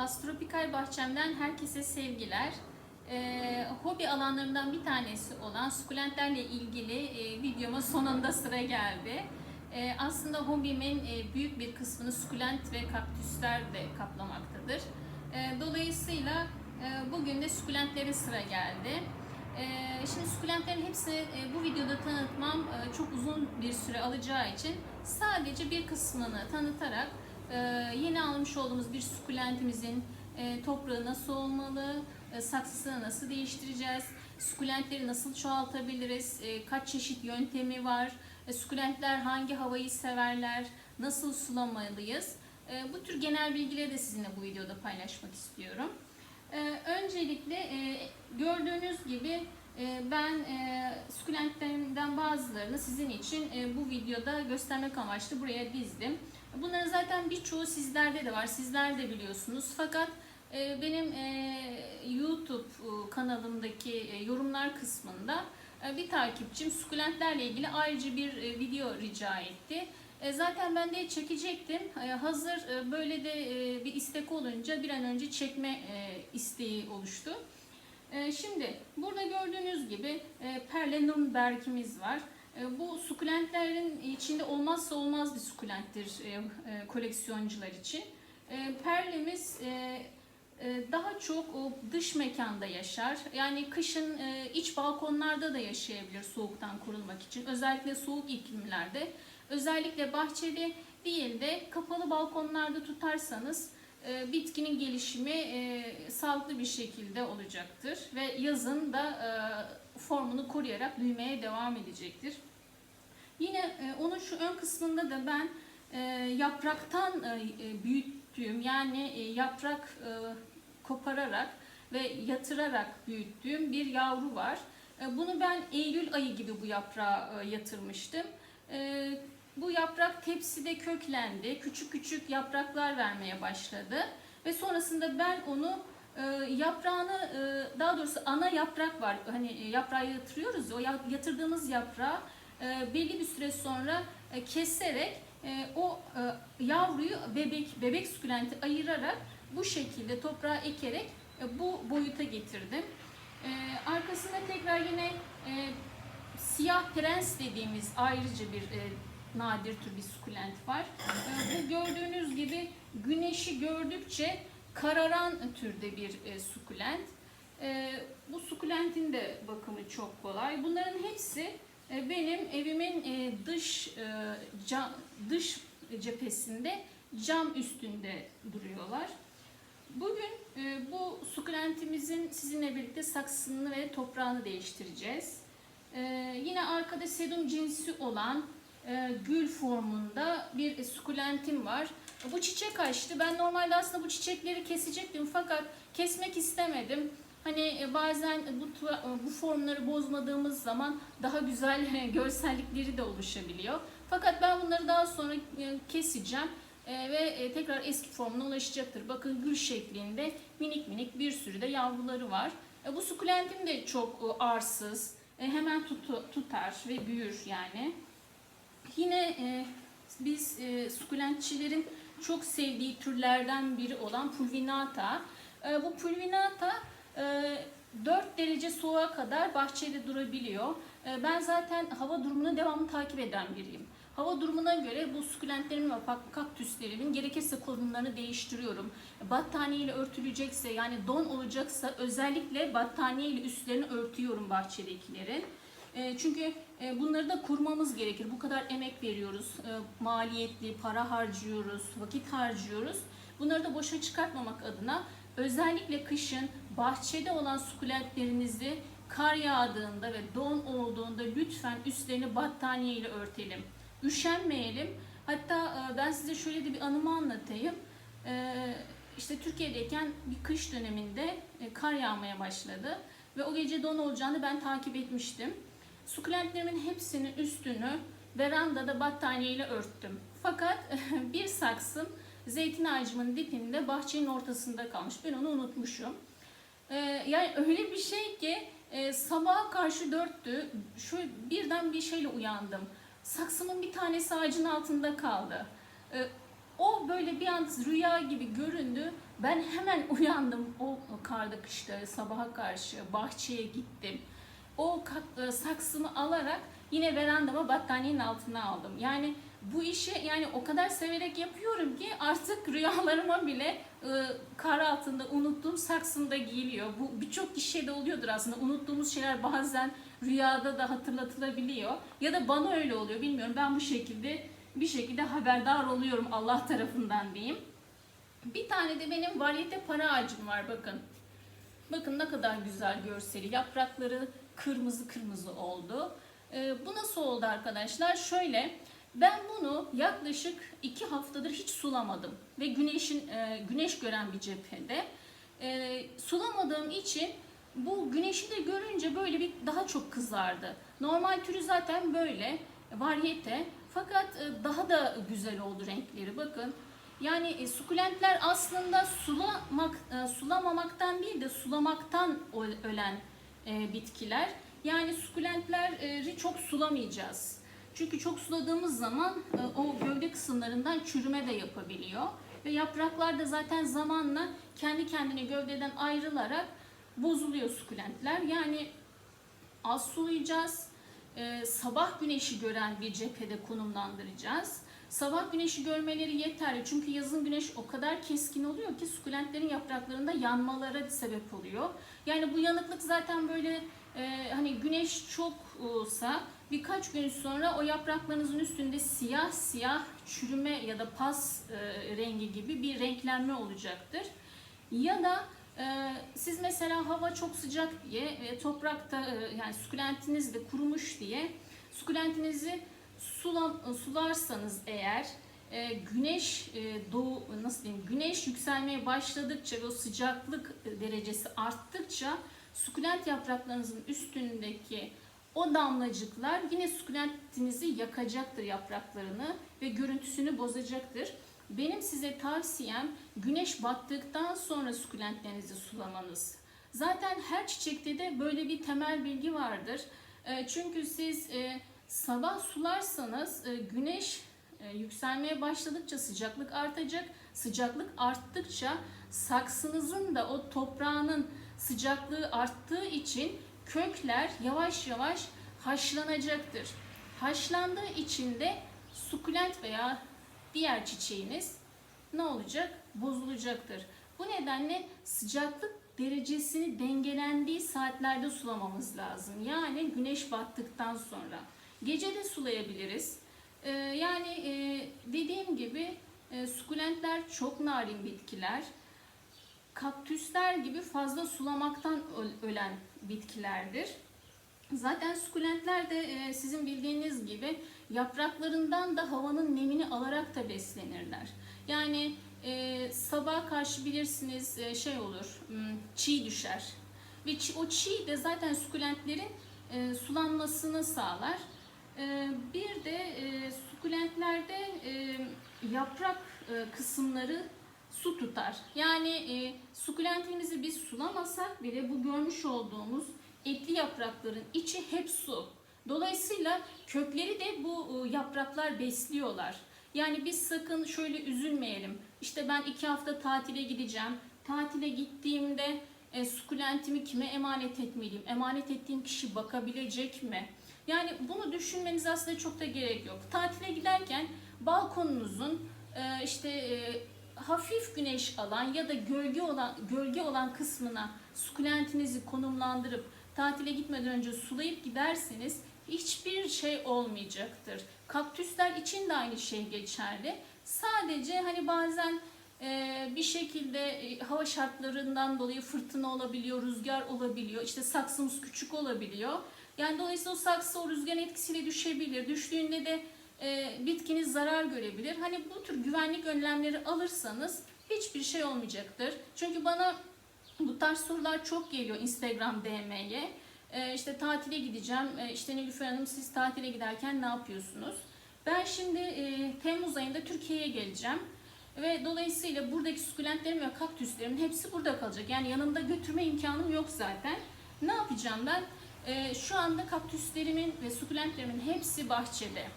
Astropikal Bahçem'den herkese sevgiler. Ee, hobi alanlarından bir tanesi olan sukulentlerle ilgili e, videoma sonunda sıra geldi. Ee, aslında hobimin e, büyük bir kısmını sukulent ve kaktüsler de kaplamaktadır. Ee, dolayısıyla e, bugün de sukulentlere sıra geldi. Ee, şimdi sukulentlerin hepsini e, bu videoda tanıtmam e, çok uzun bir süre alacağı için sadece bir kısmını tanıtarak e, yeni almış olduğumuz bir sukulentimizin e, toprağı nasıl olmalı, e, saksısını nasıl değiştireceğiz, sukulentleri nasıl çoğaltabiliriz, e, kaç çeşit yöntemi var, e, sukulentler hangi havayı severler, nasıl sulamalıyız. Bu tür genel bilgileri de sizinle bu videoda paylaşmak istiyorum. Ee, öncelikle gördüğünüz gibi ben e, sukulentlerimden bazılarını sizin için bu videoda göstermek amaçlı buraya dizdim. Bunların zaten birçoğu sizlerde de var, sizler de biliyorsunuz. Fakat e, benim e, YouTube e, kanalımdaki yorumlar kısmında bir takipçim sukulentlerle ilgili ayrıca bir video rica etti. Zaten ben de çekecektim. Hazır böyle de bir istek olunca bir an önce çekme isteği oluştu. Şimdi burada gördüğünüz gibi Perle Nürnberg'imiz var. E, Bu sukulentlerin içinde olmazsa olmaz bir sukulenttir e, e, koleksiyoncular için. Perlemiz daha çok dış mekanda yaşar. Yani kışın iç balkonlarda da yaşayabilir soğuktan korunmak için. Özellikle soğuk iklimlerde. Özellikle bahçede değil de kapalı balkonlarda tutarsanız bitkinin gelişimi sağlıklı bir şekilde olacaktır. Ve yazın da formunu koruyarak büyümeye devam edecektir. Yine e, onun şu ön kısmında da ben e, yapraktan e, büyüttüğüm yani yaprak kopararak ve yatırarak büyüttüğüm bir yavru var. Bunu ben Eylül ayı gibi bu yaprağı e, yatırmıştım. Bu yaprak tepside köklendi. Küçük küçük yapraklar vermeye başladı. Ve sonrasında ben onu yaprağını e, daha doğrusu ana yaprak var. Hani e, yaprağı yatırıyoruz. ya, O ya- yatırdığımız yaprağı e, belli bir süre sonra keserek o yavruyu bebek bebek sukulenti ayırarak bu şekilde toprağa ekerek bu boyuta getirdim. Arkasında tekrar yine siyah prens dediğimiz ayrıca bir nadir tür bir sukulent var. Bu gördüğünüz gibi güneşi gördükçe kararan türde bir e, sukulent. E, bu sukulentin de bakımı çok kolay. Bunların hepsi e, benim evimin e, dış e, cam, dış cephesinde cam üstünde duruyorlar. Bugün e, bu sukulentimizin sizinle birlikte saksısını ve toprağını değiştireceğiz. E, yine arkada sedum cinsi olan e, gül formunda bir sukulentim var. Bu çiçek açtı. Ben normalde aslında bu çiçekleri kesecektim fakat kesmek istemedim. Hani e, bazen bu tu- bu formları bozmadığımız zaman daha güzel görsellikleri de oluşabiliyor. Fakat ben bunları daha sonra e, keseceğim e, ve e, tekrar eski formuna ulaşacaktır. Bakın gül şeklinde minik minik bir sürü de yavruları var. E, Bu sukulentim de çok e, arsız. E, Hemen tutu- tutar ve büyür yani. Yine e, biz e, sukulentçilerin çok sevdiği türlerden biri olan pulvinata. E, bu pulvinata e, 4 derece soğuğa kadar bahçede durabiliyor. E, ben zaten hava durumunu devamlı takip eden biriyim. Hava durumuna göre bu sukulentlerimin ve kaktüslerimin gerekirse konumlarını değiştiriyorum. Battaniye ile örtülecekse yani don olacaksa özellikle battaniye ile üstlerini örtüyorum bahçedekilerin. E, Çünkü e, bunları da kurmamız gerekir. Bu kadar emek veriyoruz, e, maliyetli, para harcıyoruz, vakit harcıyoruz. Bunları da boşa çıkartmamak adına özellikle kışın bahçede olan sukulentlerinizi kar yağdığında ve don olduğunda lütfen üstlerini battaniye ile örtelim. Üşenmeyelim. Hatta ben size şöyle de bir anımı anlatayım. İşte Türkiye'deyken bir kış döneminde kar yağmaya başladı ve o gece don olacağını ben takip etmiştim. Sukulentlerimin hepsinin üstünü verandada battaniyeyle örttüm. Fakat bir saksım zeytin ağacımın dipinde bahçenin ortasında kalmış. Ben onu unutmuşum. Ee, yani öyle bir şey ki e, sabaha karşı dörttü. Şu birden bir şeyle uyandım. Saksımın bir tanesi ağacın altında kaldı. Ee, O böyle bir an rüya gibi göründü. Ben hemen uyandım o karda kışta sabaha karşı bahçeye gittim. O e, saksımı alarak yine verandama battaniyenin altına aldım. Yani bu işi yani o kadar severek yapıyorum ki artık rüyalarıma bile e, kar altında unuttuğum saksımda giyiliyor. Bu birçok kişiye de oluyordur aslında. Unuttuğumuz şeyler bazen rüyada da hatırlatılabiliyor. Ya da bana öyle oluyor bilmiyorum. Ben bu şekilde bir şekilde haberdar oluyorum Allah tarafından diyeyim. Bir tane de benim varyete para ağacım var bakın. Bakın ne kadar güzel görseli. Yaprakları kırmızı kırmızı oldu. Ee, bu nasıl oldu arkadaşlar? Şöyle ben bunu yaklaşık iki haftadır hiç sulamadım ve güneşin e, güneş gören bir cephede e, sulamadığım için bu güneşi de görünce böyle bir daha çok kızardı. Normal türü zaten böyle varyete fakat e, daha da güzel oldu renkleri bakın. Yani e, sukulentler aslında sulamak e, sulamamaktan değil de sulamaktan ölen e, bitkiler. Yani sukulentleri çok sulamayacağız. Çünkü çok suladığımız zaman e, o gövde kısımlarından çürüme de yapabiliyor. Ve yapraklar da zaten zamanla kendi kendine gövdeden ayrılarak bozuluyor sukulentler. Yani az sulayacağız. Ee, sabah güneşi gören bir cephede konumlandıracağız. Sabah güneşi görmeleri yeterli çünkü yazın güneş o kadar keskin oluyor ki sukulentlerin yapraklarında yanmalara sebep oluyor. Yani bu yanıklık zaten böyle e, hani güneş çok olsa birkaç gün sonra o yapraklarınızın üstünde siyah siyah çürüme ya da pas e, rengi gibi bir renklenme olacaktır. Ya da ee, siz mesela hava çok sıcak diye e, toprakta e, yani sukulentiniz de kurumuş diye sukulentinizi sula, sularsanız eğer e, güneş e, doğu nasıl diyeyim güneş yükselmeye başladıkça ve o sıcaklık derecesi arttıkça sukulent yapraklarınızın üstündeki o damlacıklar yine sukulentinizi yakacaktır yapraklarını ve görüntüsünü bozacaktır. Benim size tavsiyem güneş battıktan sonra sukulentlerinizi sulamanız. Zaten her çiçekte de böyle bir temel bilgi vardır. E, Çünkü siz e, sabah sularsanız e, güneş e, yükselmeye başladıkça sıcaklık artacak. Sıcaklık arttıkça saksınızın da o toprağının sıcaklığı arttığı için kökler yavaş yavaş haşlanacaktır. Haşlandığı için de sukulent veya diğer çiçeğiniz ne olacak? Bozulacaktır. Bu nedenle sıcaklık derecesini dengelendiği saatlerde sulamamız lazım. Yani güneş battıktan sonra. Gece de sulayabiliriz. Ee, yani e, dediğim gibi e, sukulentler çok narin bitkiler. Kaktüsler gibi fazla sulamaktan öl- ölen bitkilerdir. Zaten sukulentler de e, sizin bildiğiniz gibi yapraklarından da havanın nemini alarak da beslenirler. Yani e, sabah karşı bilirsiniz e, şey olur, hmm, çiğ düşer. Ve çi- o çiğ de zaten sukulentlerin e, sulanmasını sağlar. E, bir de e, sukulentlerde e, yaprak e, kısımları su tutar. Yani sukulentimizi biz sulamasak bile bu görmüş olduğumuz etli yaprakların içi hep su. Dolayısıyla kökleri de bu yapraklar besliyorlar. Yani biz sakın şöyle üzülmeyelim. İşte ben iki hafta tatile gideceğim. Tatile gittiğimde e, sukulentimi kime emanet etmeliyim? Emanet ettiğim kişi bakabilecek mi? Yani bunu düşünmeniz aslında çok da gerek yok. Tatile giderken balkonunuzun e, işte e, hafif güneş alan ya da gölge olan gölge olan kısmına sukulentinizi konumlandırıp tatile gitmeden önce sulayıp giderseniz hiçbir şey olmayacaktır. Kaktüsler için de aynı şey geçerli. Sadece hani bazen bir şekilde e, hava şartlarından dolayı fırtına olabiliyor, rüzgar olabiliyor. İşte saksımız küçük olabiliyor. Yani dolayısıyla o saksı o rüzgarın etkisiyle düşebilir. Düştüğünde de e, bitkiniz zarar görebilir. Hani bu tür güvenlik önlemleri alırsanız hiçbir şey olmayacaktır. Çünkü bana bu tarz sorular çok geliyor Instagram DM'ye. Ee, işte tatile gideceğim. Ee, işte Nilüfer Hanım siz tatile giderken ne yapıyorsunuz? Ben şimdi e, Temmuz ayında Türkiye'ye geleceğim. Ve dolayısıyla buradaki sukulentlerim ve kaktüslerim hepsi burada kalacak. Yani yanımda götürme imkanım yok zaten. Ne yapacağım ben? Ee, şu anda kaktüslerimin ve sukulentlerimin hepsi bahçede.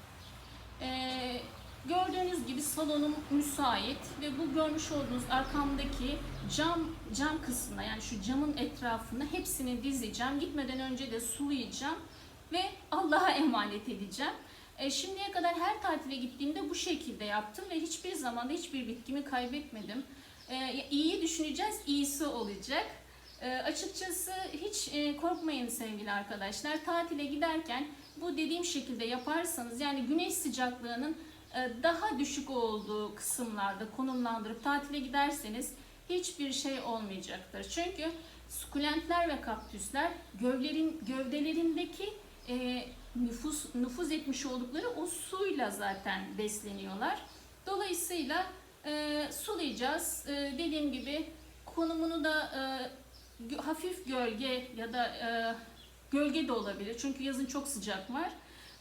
Ee, Gördüğünüz gibi salonum müsait ve bu görmüş olduğunuz arkamdaki cam cam kısmına yani şu camın etrafına hepsini dizeceğim. Gitmeden önce de sulayacağım ve Allah'a emanet edeceğim. E, şimdiye kadar her tatile gittiğimde bu şekilde yaptım ve hiçbir zaman da hiçbir bitkimi kaybetmedim. E, iyiyi düşüneceğiz, iyisi olacak. E, açıkçası hiç e, korkmayın sevgili arkadaşlar. Tatile giderken bu dediğim şekilde yaparsanız yani güneş sıcaklığının e, daha düşük olduğu kısımlarda konumlandırıp tatile giderseniz hiçbir şey olmayacaktır. Çünkü sukulentler ve kaktüsler gövlerin, gövdelerindeki e, nüfus nüfuz etmiş oldukları o suyla zaten besleniyorlar. Dolayısıyla e, sulayacağız. E, dediğim gibi konumunu da e, hafif gölge ya da e, gölge de olabilir. Çünkü yazın çok sıcak var.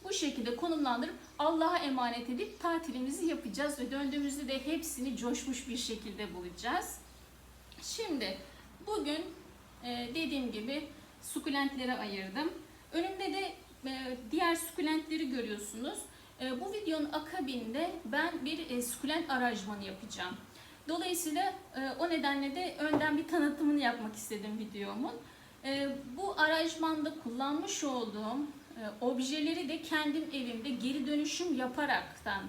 Bu şekilde konumlandırıp Allah'a emanet edip tatilimizi yapacağız ve döndüğümüzde de hepsini coşmuş bir şekilde bulacağız. Şimdi bugün e, dediğim gibi sukulentlere ayırdım. Önümde de diğer sukulentleri görüyorsunuz. E, bu videonun akabinde ben bir e, sukulent aranjmanı yapacağım. Dolayısıyla e, o nedenle de önden bir tanıtımını yapmak istedim videomun. E, bu aranjmanda kullanmış olduğum e, objeleri de kendim evimde geri dönüşüm yaparaktan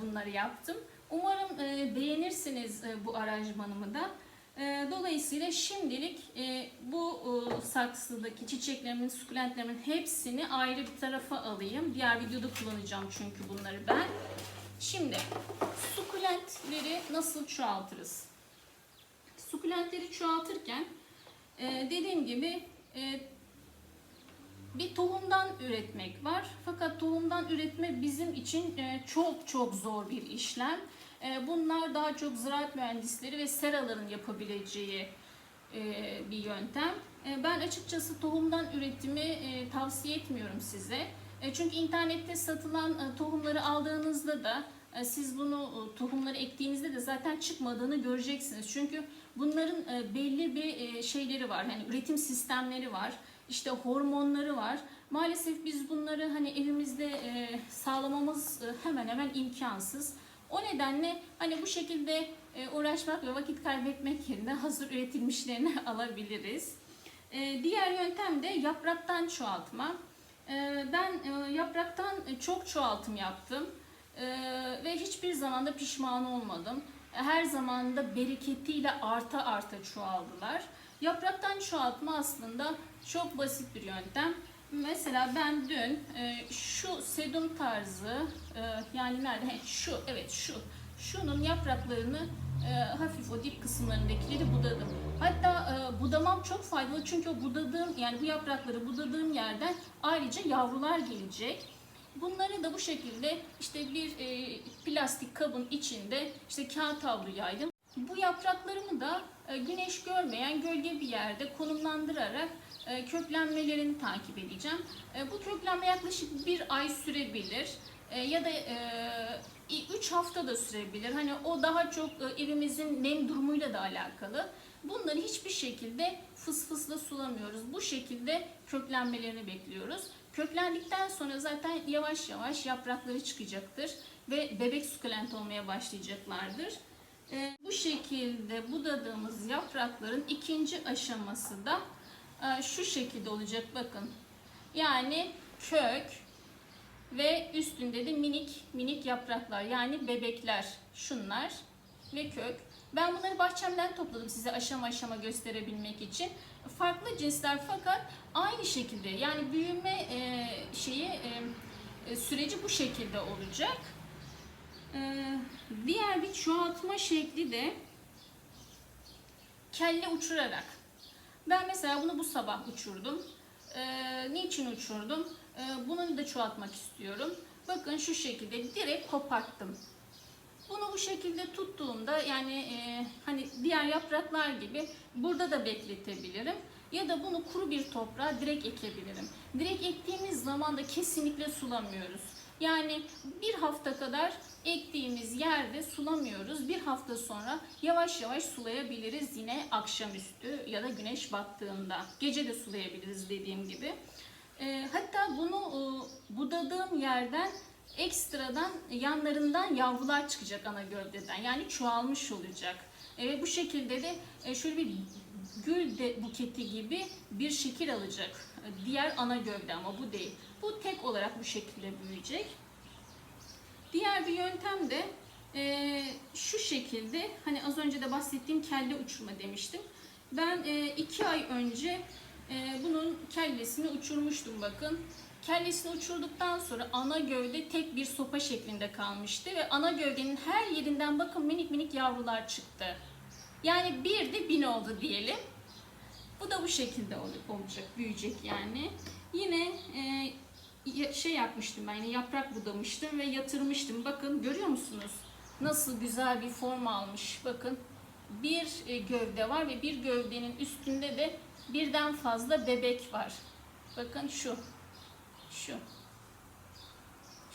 bunları yaptım. Umarım beğenirsiniz bu aranjmanımı da. E, Dolayısıyla şimdilik e, bu e, saksıdaki çiçeklerimin, sukulentlerimin hepsini ayrı bir tarafa alayım. Diğer videoda kullanacağım çünkü bunları ben. Şimdi sukulentleri nasıl çoğaltırız? Sukulentleri çoğaltırken e, dediğim gibi bir tohumdan üretmek var. Fakat tohumdan üretme bizim için çok çok zor bir işlem. E, Bunlar daha çok ziraat mühendisleri ve seraların yapabileceği e, bir yöntem. E, Ben açıkçası tohumdan üretimi e, tavsiye etmiyorum size. Çünkü internette satılan tohumları aldığınızda da siz bunu tohumları ektiğinizde de zaten çıkmadığını göreceksiniz. Çünkü bunların belli bir şeyleri var. Hani üretim sistemleri var. İşte hormonları var. Maalesef biz bunları hani evimizde sağlamamız hemen hemen imkansız. O nedenle hani bu şekilde e, uğraşmak ve vakit kaybetmek yerine hazır üretilmişlerini alabiliriz. E, diğer yöntem de yapraktan çoğaltma. E, ben yapraktan çok çoğaltım yaptım ve hiçbir zaman da pişman olmadım. Her zaman da bereketiyle arta arta çoğaldılar. Yapraktan çoğaltma aslında çok basit bir yöntem. Mesela ben dün e, şu sedum tarzı e, yani nerede? He, şu evet şu şunun yapraklarını e, hafif o dip kısımlarındakileri budadım. Hatta e, budamam çok faydalı çünkü o budadığım yani bu yaprakları budadığım yerden ayrıca yavrular gelecek. Bunları da bu şekilde işte bir e, plastik kabın içinde işte kağıt havlu yaydım. Bu yapraklarımı da e, güneş görmeyen gölge bir yerde konumlandırarak e, köklenmelerini takip edeceğim. E, bu köklenme yaklaşık bir ay sürebilir E, ya da 3 hafta da sürebilir. Hani o daha çok e, evimizin nem durumuyla da alakalı. Bunları hiçbir şekilde fıs fısla sulamıyoruz. Bu şekilde köklenmelerini bekliyoruz. Köklendikten sonra zaten yavaş yavaş yaprakları çıkacaktır ve bebek sukulent olmaya başlayacaklardır. E, bu şekilde budadığımız yaprakların ikinci aşaması da e, şu şekilde olacak bakın. Yani kök ve üstünde de minik minik yapraklar yani bebekler şunlar ve kök. Ben bunları bahçemden topladım size aşama aşama gösterebilmek için. Farklı cinsler fakat aynı şekilde yani büyüme e, şeyi e, e, süreci bu şekilde olacak. E, diğer bir çoğaltma şekli de kelle uçurarak. Ben mesela bunu bu sabah uçurdum. Ee, niçin uçurdum? Ee, bunu da çoğaltmak istiyorum. Bakın şu şekilde direkt koparttım. Bunu bu şekilde tuttuğumda yani e, hani diğer yapraklar gibi burada da bekletebilirim. Ya da bunu kuru bir toprağa direkt ekebilirim. Direkt ektiğimiz zaman da kesinlikle sulamıyoruz. Yani bir hafta kadar ektiğimiz yerde sulamıyoruz. Bir hafta sonra yavaş yavaş sulayabiliriz yine akşamüstü ya da güneş battığında. Gece de sulayabiliriz dediğim gibi. E, hatta bunu e, budadığım yerden ekstradan yanlarından yavrular çıkacak ana gövdeden. Yani çoğalmış olacak. E, bu şekilde de e, şöyle bir gül de buketi gibi bir şekil alacak. Diğer ana gövde ama bu değil. Bu tek olarak bu şekilde büyüyecek. Diğer bir yöntem de e, şu şekilde hani az önce de bahsettiğim kelle uçurma demiştim. Ben e, iki ay önce e, bunun kellesini uçurmuştum bakın. Kellesini uçurduktan sonra ana gövde tek bir sopa şeklinde kalmıştı ve ana gövdenin her yerinden bakın minik minik yavrular çıktı. Yani bir de bin oldu diyelim. Bu da bu şekilde ol- olacak, büyüyecek yani. Yine e, şey yapmıştım ben yine yaprak budamıştım ve yatırmıştım. Bakın görüyor musunuz? Nasıl güzel bir form almış. Bakın bir e, gövde var ve bir gövdenin üstünde de birden fazla bebek var. Bakın şu. Şu.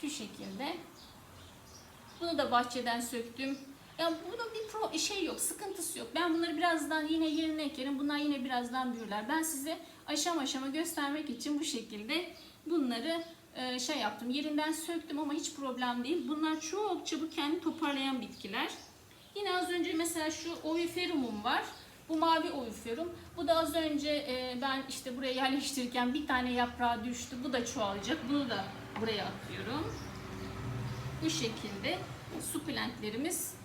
Şu şekilde. Bunu da bahçeden söktüm. Ya bunun bir pro şey yok, sıkıntısı yok. Ben bunları birazdan yine yerine ekerim. Bunlar yine birazdan büyürler. Ben size aşama aşama göstermek için bu şekilde bunları e, şey yaptım. Yerinden söktüm ama hiç problem değil. Bunlar çok çabuk kendi toparlayan bitkiler. Yine az önce mesela şu oviferumum var. Bu mavi oviferum. Bu da az önce e, ben işte buraya yerleştirirken bir tane yaprağı düştü. Bu da çoğalacak. Bunu da buraya atıyorum. Bu şekilde sukulentlerimiz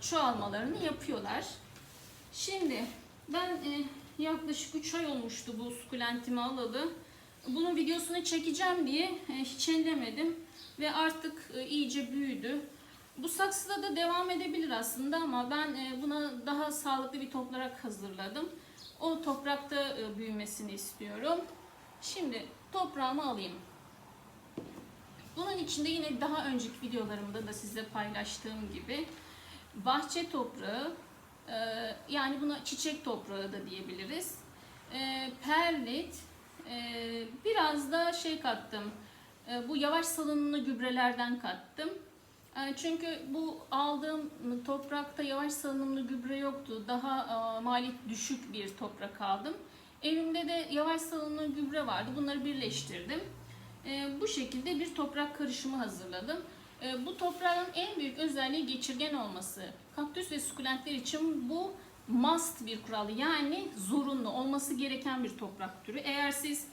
çoğalmalarını yapıyorlar. Şimdi ben e, yaklaşık 3 ay olmuştu bu sukulentimi alalı. Bunun videosunu çekeceğim diye e, hiç ellemedim ve artık e, iyice büyüdü. Bu saksıda da devam edebilir aslında ama ben e, buna daha sağlıklı bir toprak hazırladım. O toprakta büyümesini istiyorum. Şimdi toprağımı alayım. Bunun içinde yine daha önceki videolarımda da size paylaştığım gibi bahçe toprağı, yani buna çiçek toprağı da diyebiliriz. Perlit, e, biraz da şey kattım, e, bu yavaş salınımlı gübrelerden kattım. E, Çünkü bu aldığım toprakta yavaş salınımlı gübre yoktu. Daha e, düşük bir toprak aldım. Evimde de yavaş salınımlı gübre vardı. Bunları birleştirdim. Bu şekilde bir toprak karışımı hazırladım. Bu toprağın en büyük özelliği geçirgen olması. Kaktüs ve sukulentler için bu must bir kural. Yani zorunlu olması gereken bir toprak türü. Eğer siz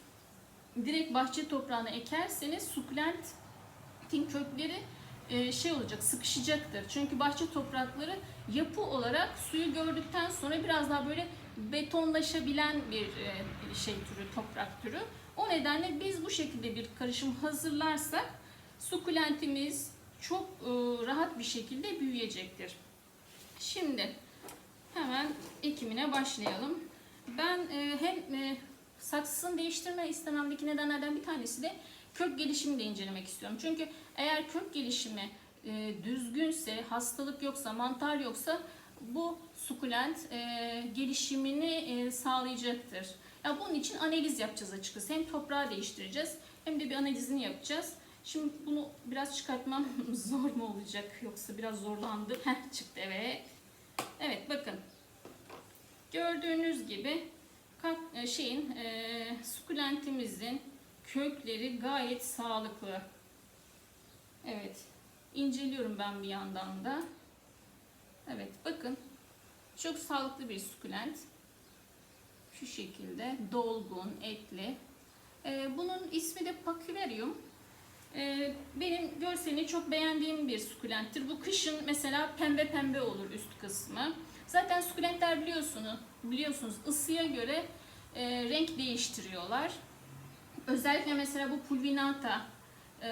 direkt bahçe toprağına ekerseniz sukulentin kökleri e, şey olacak, sıkışacaktır. Çünkü bahçe toprakları yapı olarak suyu gördükten sonra biraz daha böyle betonlaşabilen bir e, şey türü, toprak türü. O nedenle biz bu şekilde bir karışım hazırlarsak sukulentimiz çok e, rahat bir şekilde büyüyecektir. Şimdi hemen ekimine başlayalım. Ben e, hem e, saksısını değiştirme istememdeki nedenlerden bir tanesi de kök gelişimini de incelemek istiyorum. Çünkü eğer kök gelişimi e, düzgünse, hastalık yoksa, mantar yoksa bu sukulent e, gelişimini e, sağlayacaktır. Ya bunun için analiz yapacağız açıkçası. Hem toprağı değiştireceğiz hem de bir analizini yapacağız. Şimdi bunu biraz çıkartmam zor mu olacak yoksa biraz zorlandı. Heh, çıktı evet. Evet bakın. Gördüğünüz gibi e, şeyin e, sukulentimizin kökleri gayet sağlıklı. Evet. inceliyorum ben bir yandan da. Evet bakın. Çok sağlıklı bir sukulent. Şu şekilde dolgun, etli. Ee, bunun ismi de Pachyverium. Ee, benim görselini çok beğendiğim bir sukulenttir. Bu kışın mesela pembe pembe olur üst kısmı. Zaten sukulentler biliyorsunuz, biliyorsunuz ısıya göre e, renk değiştiriyorlar. Özellikle mesela bu pulvinata e,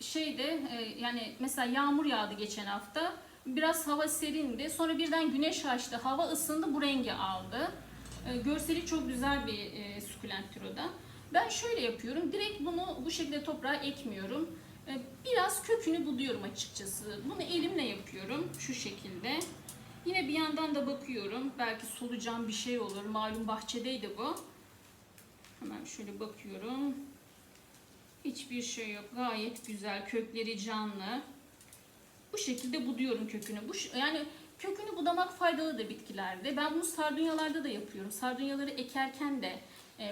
şeyde e, yani mesela yağmur yağdı geçen hafta. Biraz hava serindi. Sonra birden güneş açtı. Hava ısındı. Bu rengi aldı. E, görseli çok güzel bir e, sukulent türü o da. Ben şöyle yapıyorum. Direkt bunu bu şekilde toprağa ekmiyorum. E, biraz kökünü buluyorum açıkçası. Bunu elimle yapıyorum. Şu şekilde. Yine bir yandan da bakıyorum. Belki solucan bir şey olur. Malum bahçedeydi bu. Hemen şöyle bakıyorum. Hiçbir şey yok. Gayet güzel. Kökleri canlı. Bu şekilde buduyorum kökünü. Bu yani kökünü budamak faydalı da bitkilerde. Ben bunu sardunyalarda da yapıyorum. Sardunyaları ekerken de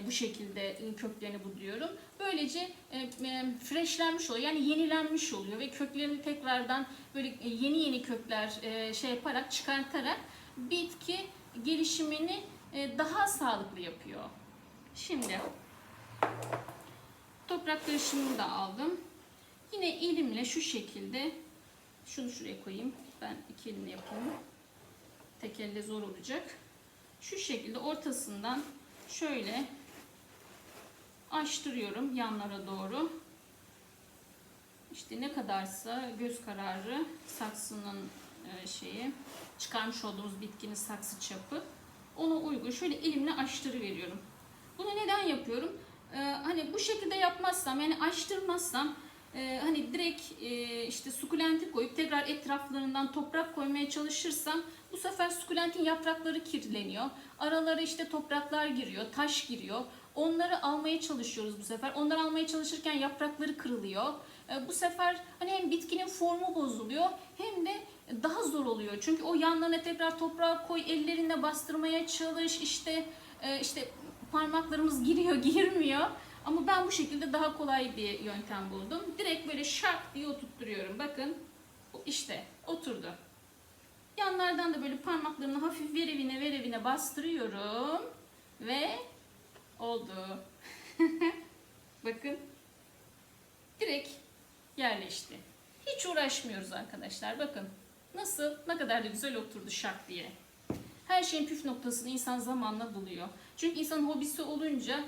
bu şekilde e, köklerini buluyorum. Böylece e, e, freshlenmiş oluyor yani yenilenmiş oluyor ve köklerini tekrardan böyle e, yeni yeni kökler e, şey yaparak çıkartarak bitki gelişimini e, daha sağlıklı yapıyor. Şimdi toprak karışımını da aldım. Yine elimle şu şekilde şunu şuraya koyayım. Ben iki elimle yapayım. Tek elle zor olacak. Şu şekilde ortasından şöyle açtırıyorum yanlara doğru. İşte ne kadarsa göz kararı saksının e, şeyi çıkarmış olduğumuz bitkinin saksı çapı ona uygun şöyle elimle açtırı veriyorum. Bunu neden yapıyorum? Ee, hani bu şekilde yapmazsam yani açtırmazsam e, hani direkt e, işte sukulenti koyup tekrar etraflarından toprak koymaya çalışırsam bu sefer sukulentin yaprakları kirleniyor. Aralara işte topraklar giriyor, taş giriyor. Onları almaya çalışıyoruz bu sefer. Onları almaya çalışırken yaprakları kırılıyor. E, bu sefer hani hem bitkinin formu bozuluyor hem de daha zor oluyor. Çünkü o yanlarına tekrar toprağı koy, ellerinde bastırmaya çalış. işte e, işte parmaklarımız giriyor, girmiyor. Ama ben bu şekilde daha kolay bir yöntem buldum. Direkt böyle şak diye oturtturuyorum. Bakın işte oturdu. Yanlardan da böyle parmaklarımı hafif verevine verevine bastırıyorum. Ve oldu. Bakın. Direkt yerleşti. Hiç uğraşmıyoruz arkadaşlar. Bakın nasıl ne kadar da güzel oturdu şak diye. Her şeyin püf noktasını insan zamanla buluyor. Çünkü insanın hobisi olunca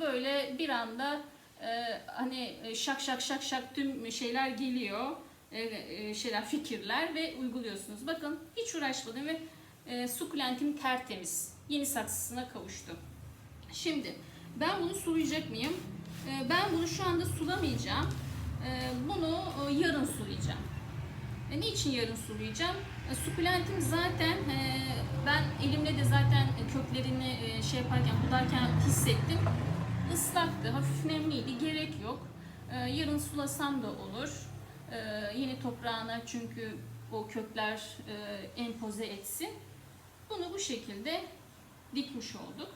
böyle bir anda e, hani şak şak şak şak tüm şeyler geliyor. E, e, şeyler fikirler ve uyguluyorsunuz. Bakın hiç uğraşmadım ve sukulentim tertemiz. Yeni saksısına kavuştu. Şimdi ben bunu sulayacak mıyım? Ben bunu şu anda sulamayacağım. Bunu yarın sulayacağım. E, niçin yarın sulayacağım? E, sukulentim zaten e, ben elimle de zaten köklerini e, şey yaparken budarken hissettim. Islaktı, hafif nemliydi, gerek yok. E, yarın sulasam da olur. E, yeni toprağına çünkü o kökler e, empoze etsin. Bunu bu şekilde dikmiş olduk.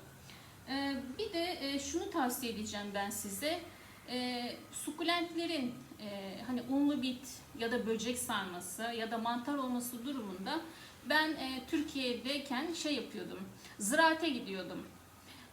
E, bir de e, şunu tavsiye edeceğim ben size. E, sukulentlerin e, hani unlu bit ya da böcek sarması ya da mantar olması durumunda ben e, Türkiye'deyken şey yapıyordum. Ziraate gidiyordum.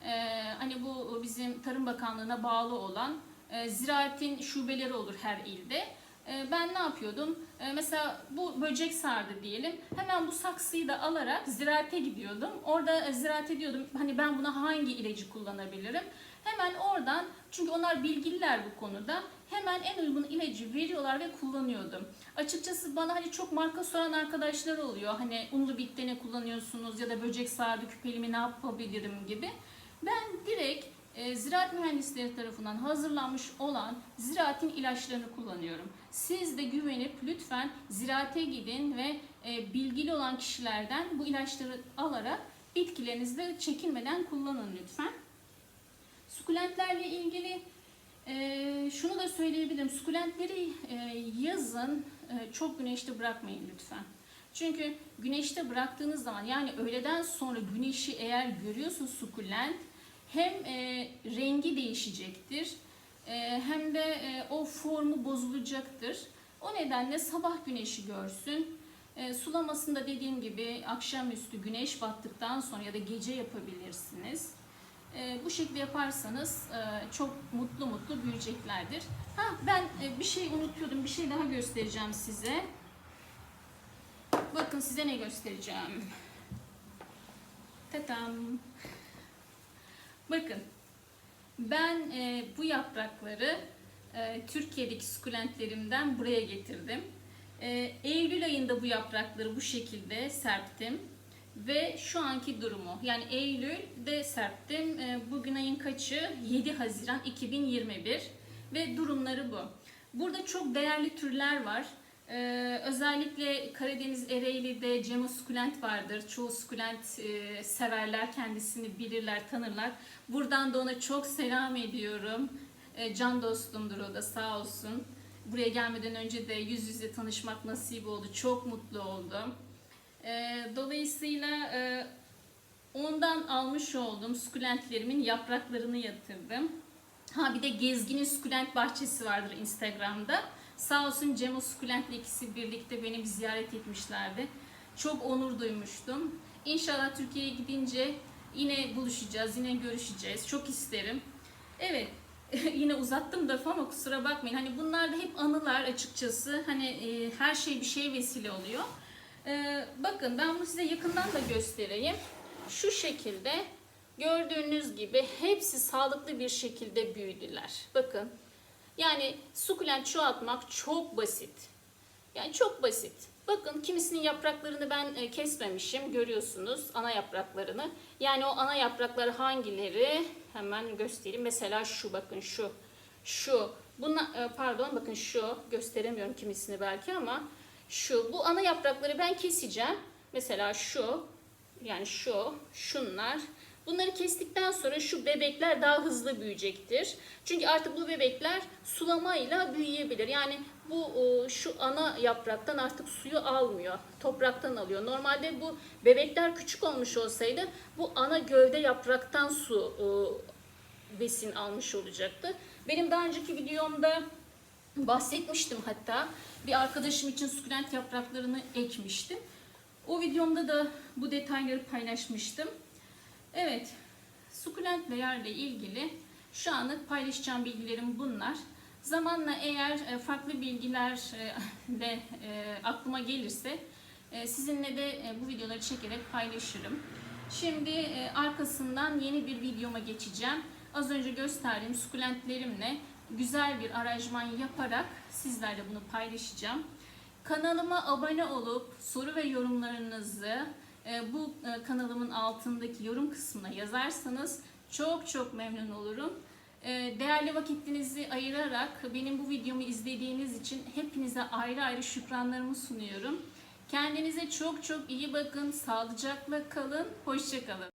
E, hani bu bizim Tarım Bakanlığı'na bağlı olan e, ziraatin şubeleri olur her ilde. E, ben ne yapıyordum? E, mesela bu böcek sardı diyelim. Hemen bu saksıyı da alarak ziraate gidiyordum. Orada e, ziraate diyordum hani ben buna hangi ilacı kullanabilirim? Hemen oradan çünkü onlar bilgililer bu konuda. Hemen en uygun ilacı veriyorlar ve kullanıyordum. Açıkçası bana hani çok marka soran arkadaşlar oluyor. Hani unlu bitte ne kullanıyorsunuz ya da böcek sardı küpelimi ne yapabilirim gibi. Ben direkt e, ziraat mühendisleri tarafından hazırlanmış olan ziraatin ilaçlarını kullanıyorum. Siz de güvenip lütfen ziraate gidin ve e, bilgili olan kişilerden bu ilaçları alarak bitkilerinizde çekinmeden kullanın lütfen. Sukulentlerle ilgili e, şunu da söyleyebilirim. Sukulentleri e, yazın e, çok güneşte bırakmayın lütfen. Çünkü güneşte bıraktığınız zaman yani öğleden sonra güneşi eğer görüyorsun sukulent hem e, rengi değişecektir hem de e, o formu bozulacaktır. O nedenle sabah güneşi görsün. E, sulamasında dediğim gibi akşamüstü güneş battıktan sonra ya da gece yapabilirsiniz. E, bu şekilde yaparsanız e, çok mutlu mutlu büyüyeceklerdir. Ha ben e, bir şey unutuyordum. Bir şey daha göstereceğim size. Bakın size ne göstereceğim. Tatam. Bakın. Ben e, bu yaprakları e, Türkiye'deki sukulentlerimden buraya getirdim. E, Eylül ayında bu yaprakları bu şekilde serptim. Ve şu anki durumu yani Eylül'de serptim. E, bugün ayın kaçı? 7 Haziran 2021 ve durumları bu. Burada çok değerli türler var. Ee, özellikle Karadeniz Ereğli'de Cemo sukulent vardır. Çoğu sukulent e, severler, kendisini bilirler, tanırlar. Buradan da ona çok selam ediyorum. E, can dostumdur o da sağ olsun. Buraya gelmeden önce de yüz yüze tanışmak nasip oldu. Çok mutlu oldum. E, dolayısıyla e, Ondan almış olduğum sukulentlerimin yapraklarını yatırdım. Ha bir de Gezgin'in sukulent bahçesi vardır Instagram'da. Sağ olsun Cemo Sukulent'le ikisi birlikte beni bir ziyaret etmişlerdi. Çok onur duymuştum. İnşallah Türkiye'ye gidince yine buluşacağız, yine görüşeceğiz. Çok isterim. Evet, yine uzattım da ama kusura bakmayın. Hani bunlar da hep anılar açıkçası. Hani e, her şey bir şeye vesile oluyor. E, bakın ben bunu size yakından da göstereyim. Şu şekilde gördüğünüz gibi hepsi sağlıklı bir şekilde büyüdüler. Bakın. Yani sukulent çoğaltmak çok basit. Yani çok basit. Bakın kimisinin yapraklarını ben e, kesmemişim. Görüyorsunuz ana yapraklarını. Yani o ana yaprakları hangileri? Hemen göstereyim. Mesela şu bakın şu. Şu. Buna, e, pardon bakın şu. Gösteremiyorum kimisini belki ama şu. Bu ana yaprakları ben keseceğim. Mesela şu. Yani şu. Şunlar. Bunları kestikten sonra şu bebekler daha hızlı büyüyecektir. Çünkü artık bu bebekler sulamayla büyüyebilir. Yani bu e, şu ana yapraktan artık suyu almıyor. Topraktan alıyor. Normalde bu bebekler küçük olmuş olsaydı bu ana gövde yapraktan su e, besin almış olacaktı. Benim daha önceki videomda bahsetmiştim hatta. Bir arkadaşım için sukulent yapraklarını ekmiştim. O videomda da bu detayları paylaşmıştım. Evet, sukulentlerle ilgili şu anlık paylaşacağım bilgilerim bunlar. Zamanla eğer e, farklı bilgiler e, aklıma gelirse e, sizinle de bu videoları çekerek paylaşırım. Şimdi arkasından yeni bir videoma geçeceğim. Az önce gösterdiğim sukulentlerimle güzel bir aranjman yaparak sizlerle bunu paylaşacağım. Kanalıma abone olup soru ve yorumlarınızı bu e, kanalımın altındaki yorum kısmına yazarsanız çok çok memnun olurum. E, Değerli vakitinizi ayırarak benim bu videomu izlediğiniz için hepinize ayrı ayrı şükranlarımı sunuyorum. Kendinize çok çok iyi bakın, sağlıcakla kalın, hoşçakalın.